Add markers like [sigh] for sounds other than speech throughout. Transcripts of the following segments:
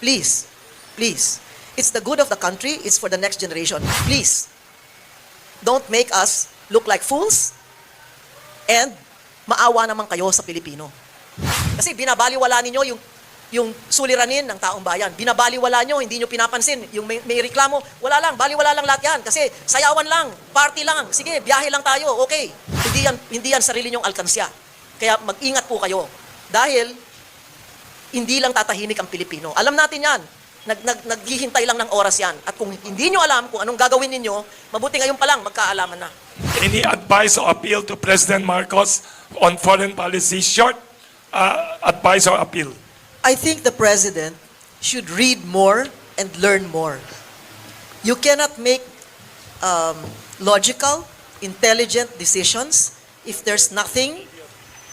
Please, please. It's the good of the country. It's for the next generation. Please, don't make us look like fools and maawa naman kayo sa Pilipino. Kasi binabaliwala ninyo yung yung suliranin ng taong bayan. Binabaliwala nyo, hindi nyo pinapansin. Yung may, may reklamo, wala lang, baliwala lang lahat yan. Kasi sayawan lang, party lang, sige, biyahe lang tayo, okay. Hindi yan, hindi yan sarili nyong alkansya. Kaya mag-ingat po kayo. Dahil, hindi lang tatahimik ang Pilipino. Alam natin yan. Nag, nag, naghihintay lang ng oras yan. At kung hindi nyo alam kung anong gagawin ninyo, mabuti ngayon pa lang, magkaalaman na. Any advice or appeal to President Marcos on foreign policy? Short uh, advice or appeal. I think the president should read more and learn more. You cannot make um, logical, intelligent decisions if there's nothing,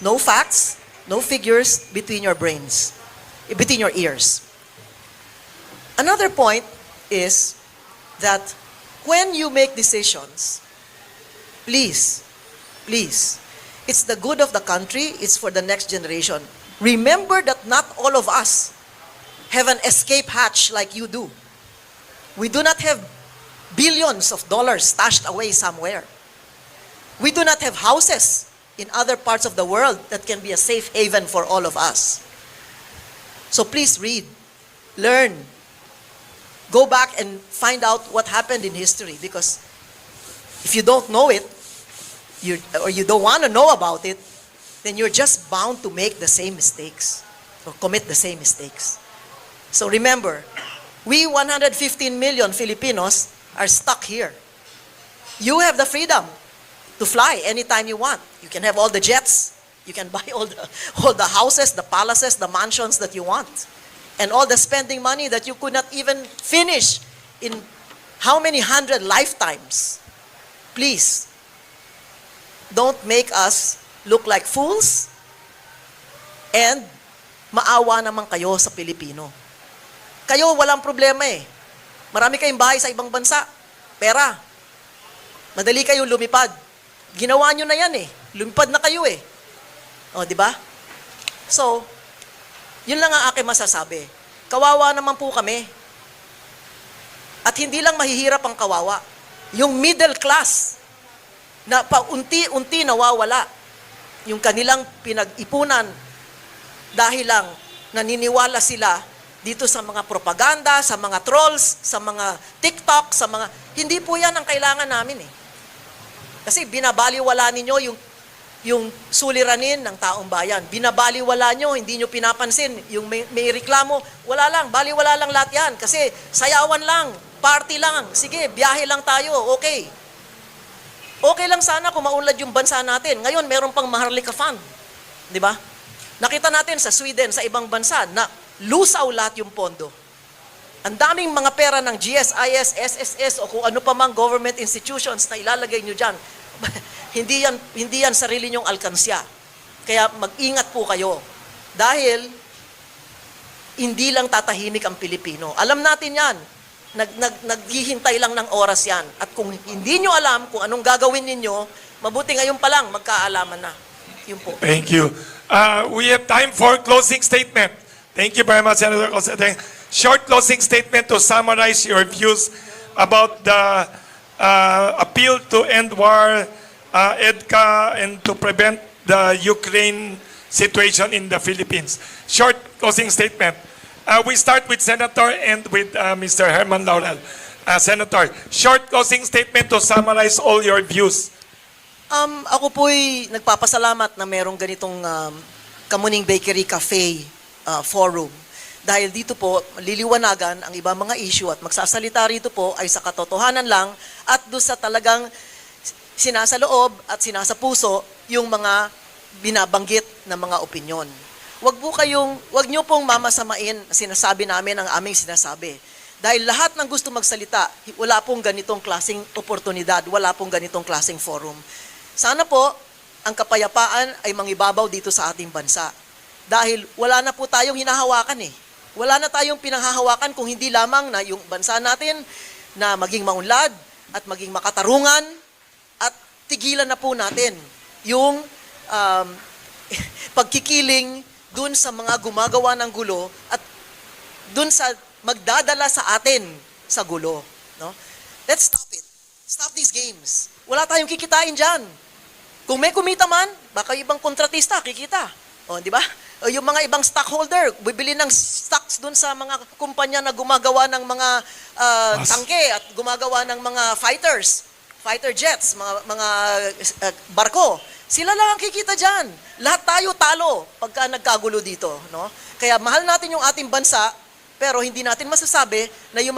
no facts, no figures between your brains, between your ears. Another point is that when you make decisions, please, please, it's the good of the country, it's for the next generation. Remember that not all of us have an escape hatch like you do. We do not have billions of dollars stashed away somewhere. We do not have houses in other parts of the world that can be a safe haven for all of us. So please read, learn, go back and find out what happened in history because if you don't know it, you, or you don't want to know about it, then you're just bound to make the same mistakes or commit the same mistakes. So remember, we 115 million Filipinos are stuck here. You have the freedom to fly anytime you want. You can have all the jets. You can buy all the, all the houses, the palaces, the mansions that you want. And all the spending money that you could not even finish in how many hundred lifetimes. Please, don't make us look like fools and maawa naman kayo sa Pilipino. Kayo walang problema eh. Marami kayong bahay sa ibang bansa. Pera. Madali kayong lumipad. Ginawa nyo na yan eh. Lumipad na kayo eh. O, di ba? So, yun lang ang aking masasabi. Kawawa naman po kami. At hindi lang mahihirap ang kawawa. Yung middle class na paunti-unti nawawala yung kanilang pinag-ipunan dahil lang naniniwala sila dito sa mga propaganda, sa mga trolls, sa mga TikTok, sa mga... Hindi po yan ang kailangan namin eh. Kasi binabaliwala ninyo yung yung suliranin ng taong bayan. Binabaliwala nyo, hindi nyo pinapansin. Yung may, may reklamo, wala lang, baliwala lang lahat yan. Kasi sayawan lang, party lang, sige, biyahe lang tayo, okay. Okay lang sana kung maunlad yung bansa natin. Ngayon, meron pang Maharlika Fund. Di ba? Nakita natin sa Sweden, sa ibang bansa, na lusaw lahat yung pondo. Ang daming mga pera ng GSIS, SSS, o kung ano pa mang government institutions na ilalagay nyo dyan. [laughs] hindi yan, hindi yan sarili nyong alkansya. Kaya mag-ingat po kayo. Dahil, hindi lang tatahimik ang Pilipino. Alam natin yan. Nag, nag, naghihintay lang ng oras yan. At kung hindi nyo alam kung anong gagawin ninyo, mabuti ngayon pa lang, magkaalaman na. Yun po. Thank you. Uh, we have time for closing statement. Thank you very much, Senator Cosete. Short closing statement to summarize your views about the uh, appeal to end war, uh, EDCA, and to prevent the Ukraine situation in the Philippines. Short closing statement. Uh, we start with Senator and with uh, Mr. Herman Laurel. Uh, Senator, short closing statement to summarize all your views. Um, ako po'y nagpapasalamat na merong ganitong um, Kamuning Bakery Cafe uh, forum. Dahil dito po, liliwanagan ang ibang mga issue at magsasalita rito po ay sa katotohanan lang at doon sa talagang sinasaloob at sinasapuso yung mga binabanggit na mga opinyon. Wag po kayong, wag niyo pong mamasamain na sinasabi namin ang aming sinasabi. Dahil lahat ng gusto magsalita, wala pong ganitong klasing oportunidad, wala pong ganitong klasing forum. Sana po, ang kapayapaan ay mangibabaw dito sa ating bansa. Dahil wala na po tayong hinahawakan eh. Wala na tayong pinanghahawakan kung hindi lamang na yung bansa natin na maging maunlad at maging makatarungan at tigilan na po natin yung um, [laughs] pagkikiling dun sa mga gumagawa ng gulo at dun sa magdadala sa atin sa gulo. No? Let's stop it. Stop these games. Wala tayong kikitain dyan. Kung may kumita man, baka yung ibang kontratista kikita. O, di ba? O yung mga ibang stockholder, bibili ng stocks dun sa mga kumpanya na gumagawa ng mga Mas- tangke at gumagawa ng mga fighters, fighter jets, mga mga ah, barko. Sila lang ang kikita diyan. Lahat tayo talo pagka nagkagulo dito, no? Kaya mahal natin yung ating bansa, pero hindi natin masasabi na yung